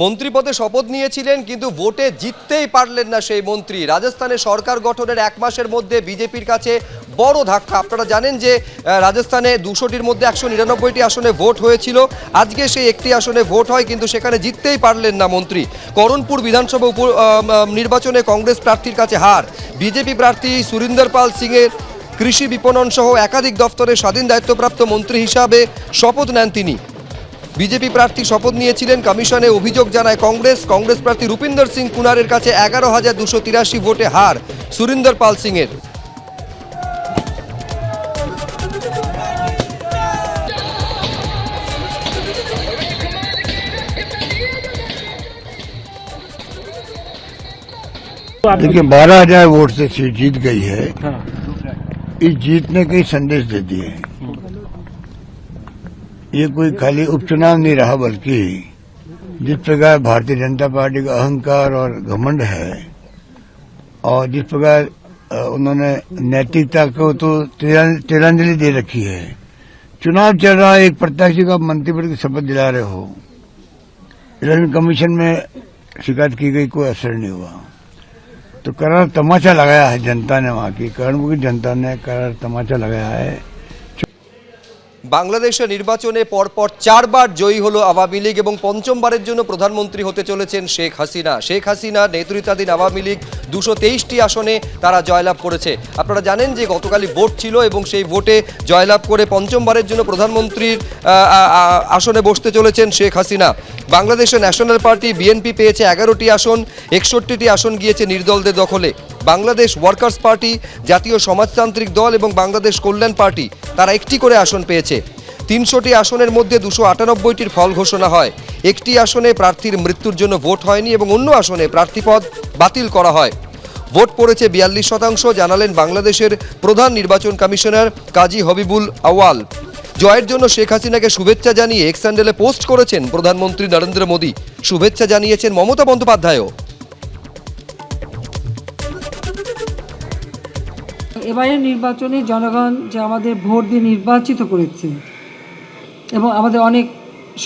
মন্ত্রী পদে শপথ নিয়েছিলেন, কিন্তু ভোটে জিততেই পারলেন না সেই মন্ত্রী। রাজস্থানে সরকার গঠনের এক মাসের মধ্যে বিজেপির কাছে বড় ধাক্কা। আপনারা জানেন যে রাজস্থানে দুশোটির মধ্যে একশো নিরানব্বইটি আসনে ভোট হয়েছিল। আজকে সেই একটি আসনে ভোট হয়, কিন্তু সেখানে জিততেই পারলেন না মন্ত্রী। করণপুর বিধানসভা উপ নির্বাচনে কংগ্রেস প্রার্থীর কাছে হার। বিজেপি প্রার্থী সুরিন্দর পাল সিংয়ের কৃষি বিপণন সহ একাধিক দফতরে স্বাধীন দায়িত্বপ্রাপ্ত মন্ত্রী হিসাবে শপথ নেন তিনি। বিজেপি প্রার্থী শপথ নিয়েছিলেন কমিশনে অভিযোগ জানায় কংগ্রেস কংগ্রেস প্রার্থী রূপিন্দর সিং কুনারের কাছে এগারো হাজার দুশো তিরাশি ভোটে হার সুরিন্দর পাল সিংয়ের देखिए बारह हजार वोट से सीट जीत गई है इस जीत ने कई संदेश दे दिए ये कोई खाली उपचुनाव नहीं रहा, बल्कि जिस प्रकार भारतीय जनता पार्टी का अहंकार और घमंड है, और जिस प्रकार उन्होंने नैतिकता को तो तिलांजलि दे रखी है। चुनाव चल रहा है, एक प्रत्याशी को आप मंत्रिपद की शपथ दिला रहे हो। इलेक्शन कमीशन में शिकायत की गई, कोई असर नहीं हुआ। तो करार तमाचा लगाया है जनता ने वहाँ की कर्णपुर की जनता ने करार तमाचा लगाया है। বাংলাদেশের নির্বাচনে পরপর চারবার জয়ী হলো আওয়ামী লীগ এবং পঞ্চমবারের জন্য প্রধানমন্ত্রী হতে চলেছেন শেখ হাসিনা। শেখ হাসিনা নেতৃত্বাধীন আওয়ামী লীগ দুশো তেইশটি আসনে তারা জয়লাভ করেছে। আপনারা জানেন যে গতকালই ভোট ছিল এবং সেই ভোটে জয়লাভ করে পঞ্চমবারের জন্য প্রধানমন্ত্রীর আসনে বসতে চলেছেন শেখ হাসিনা। বাংলাদেশের ন্যাশনাল পার্টি বিএনপি পেয়েছে এগারোটি আসন, একষট্টিটি আসন গিয়েছে নির্দলদের দখলে। বাংলাদেশ ওয়ার্কার্স পার্টি, জাতীয় সমাজতান্ত্রিক দল এবং বাংলাদেশ কল্যাণ পার্টি, তারা একটি করে আসন পেয়েছে। তিনশোটি আসনের মধ্যে দুশো আটানব্বইটির ফল ঘোষণা হয়। একটি আসনে প্রার্থীর মৃত্যুর জন্য ভোট হয়নি এবং অন্য আসনে প্রার্থীপদ বাতিল করা হয়। ভোট পড়েছে বিয়াল্লিশ শতাংশ, জানালেন বাংলাদেশের প্রধান নির্বাচন কমিশনার কাজী হবিবুল আওয়াল জয়ের জন্য শেখ হাসিনাকে শুভেচ্ছা জানিয়ে এক্স হ্যান্ডেলে পোস্ট করেছেন প্রধানমন্ত্রী নরেন্দ্র মোদী। শুভেচ্ছা জানিয়েছেন মমতা বন্দ্যোপাধ্যায়ও। এবারের নির্বাচনে জনগণ যে আমাদের ভোট দিয়ে নির্বাচিত করেছে এবং আমাদের অনেক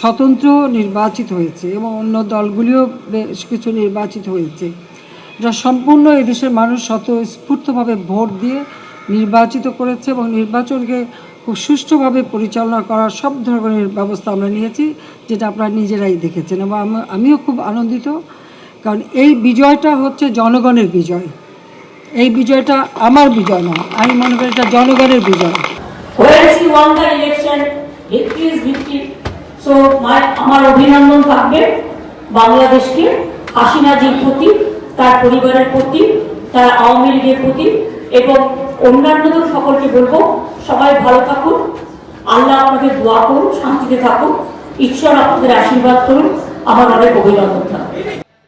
স্বতন্ত্র নির্বাচিত হয়েছে এবং অন্য দলগুলিও বেশ কিছু নির্বাচিত হয়েছে। যা সম্পূর্ণ এদেশের মানুষ স্বতঃস্ফূর্তভাবে ভোট দিয়ে নির্বাচিত করেছে এবং নির্বাচনকে খুব সুষ্ঠুভাবে পরিচালনা করার সব ধরনের ব্যবস্থা আমরা নিয়েছি, যেটা আপনারা নিজেরাই দেখেছেন। এবং আমিও খুব আনন্দিত, কারণ এই বিজয়টা হচ্ছে জনগণের বিজয়। এই বিজয়টা আমার বিজয় নয়, আমি মনে করি এটা জনগণের বিজয়। Whereas ভিত্তিক সো আমার অভিনন্দন থাকবে বাংলাদেশকে, হাসিনাজির প্রতি, তার পরিবারের প্রতি, তার আওয়ামী লীগের প্রতি এবং অন্যান্যদের সকলকে বলব, সবাই ভালো থাকুন। আল্লাহ আপনাকে দোয়া করুন, শান্তিতে থাকুন। ঈশ্বর আপনাদের আশীর্বাদ করুন। আমার অনেক অভিনন্দন থাকবে।